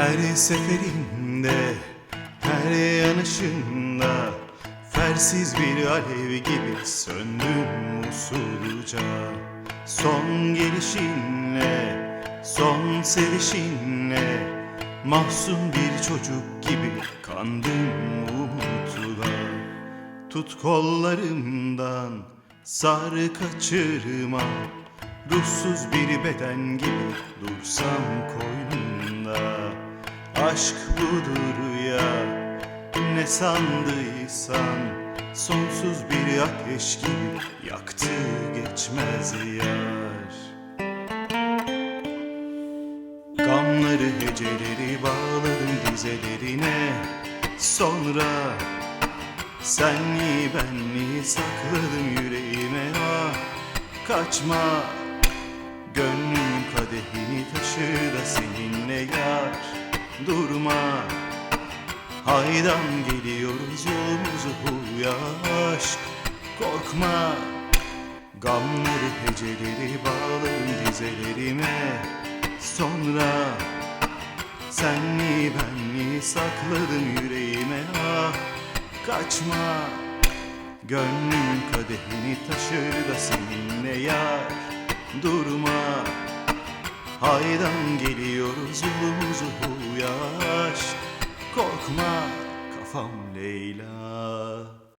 Her seferinde, her yanışında Fersiz bir alev gibi söndüm usulca. Son gelişinle, son sevişinle Mahzun bir çocuk gibi kandım umutla. Tut kollarımdan, sar kaçırma Ruhsuz bir beden gibi dursam koynunda Aşk budur ya ne sandıysan Sonsuz bir ateş gibi yaktı geçmez yar. Gamları heceleri bağladım dizelerine Sonra senli benli sakladım yüreğime? Ah Kaçma Gönlümün kadehini Durma. Haydan geliyoruz yolumuzu huya Korkma. Gamları heceleri bağladım dizelerime. Sonra Senli benli sakladım yüreğime? Ah Kaçma. Gönlümün kadehini taşır da seninle yar. Durma. Haydan geliyoruz Korkma kafam Leyla